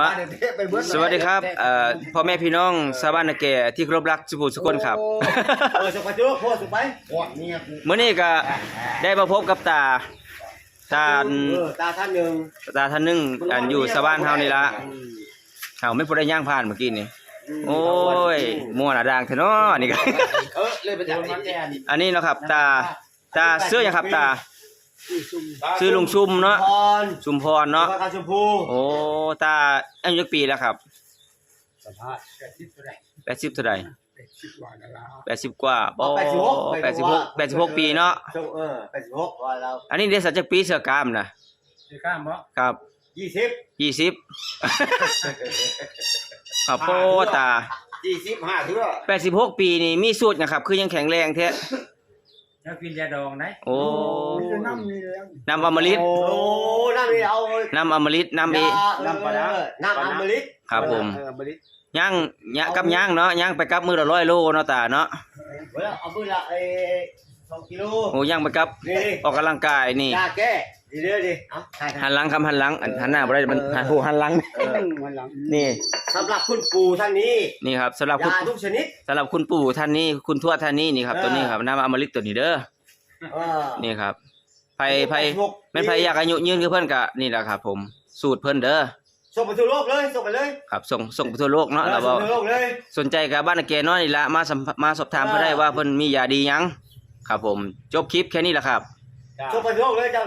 มาเดี๋ยวเทไปเบิดสวัสดีครับเอ่อพ่อแม่พี่น้องชาวบ้านนาแก่ที่เคารพรักสุภูสุคนครับโอ้เออสุขจุกพ่อสุขไปหอดเนี่ยกูมื้อนี้ก็ได้มาพบกับตาตาเออตาท่านหนึ่งตาท่านหนึงอันอยู่ชาวบ้านเฮานี่ละเฮาไม่พอได้ย่างผ่านเมื่อกี้นี่โอ้ยม่วนอะด่างแท้เนาะนี่ก็เออเลยไปจากนี้แทนอันนี้เนาะครับ ตาตาเสื้อหยังครับตา ชื่อลุงชุมเนาะพรชุมพรเนาะพรชมพูโอ้ตาอายุกี่ปีแล้วครับสัมภาษณ์แปดสิบเท่าไหร่80เท่าใดแปดสิบกว่าแล้ว80กว่าบ่86 86ปีเนาะเออแปดสิบหกว่าเราอันนี้เดี๋ยวสักจักปีเสื้อกล้ามนะสิข้ามบ่ครับยี่สิบยี่สิบครับโปตายี่สิบห้าเท่าแปดสิบหกปีนี่มีสูตรนะครับ คือยังแข็งแรงแท้ แล้วกินยาดองได้โอ้น้ำนี่เลยน้ำอมฤตโอ้น้ำนี่เอาน้ำอมฤตน้ำเอน้ำปลาร้าน้ำอมฤตครับผมเอออมฤตย่างย่างกับย่างเนาะย่างไปกับมือละร้อยโลเนาะตาเนาะเวลาเอามือละไอ้สองกิโลโอ้ย่างไปกับนี่ดิออกกำลังกายนี่ยาแก้ ดีเด้อดิเอาถ่ายหันหลังคำหันหลังอันหันหน้าบ่ได้มันหันผู้หันหลัง เออวันหลังนี่ สำหรับคุณปู่ท่านนี้นี่ครับสำหรับคุณยาทุกชนิด สำหรับคุณปู่ท่านนี้คุณทวดท่านนี้นี่ครับเออ ตัวนี้ครับน้ำอมฤตตัวนี้เด้อเออ นี่ครับไผไผหก แม่นไผอยากอายุยืนคือเพิ่นก็นี่แหละครับ ผมสูตรเพิ่นเด้อส่งไปทั่วโลกเลยส่งไปเลยครับ ส่งส่งไปทั่วโลกเนาะเออเราบส่องกไปทั่วโลกเลย สนใจกับบ้านนาแกน้อยนี่ละมาสัมภมาสอบถามเพื่อได้ว่าเพิ่นมียาดีหยังครับผมจบคลิปแค่นี้แหละครับ ส่งไปทั่วโลกเลยเจ้า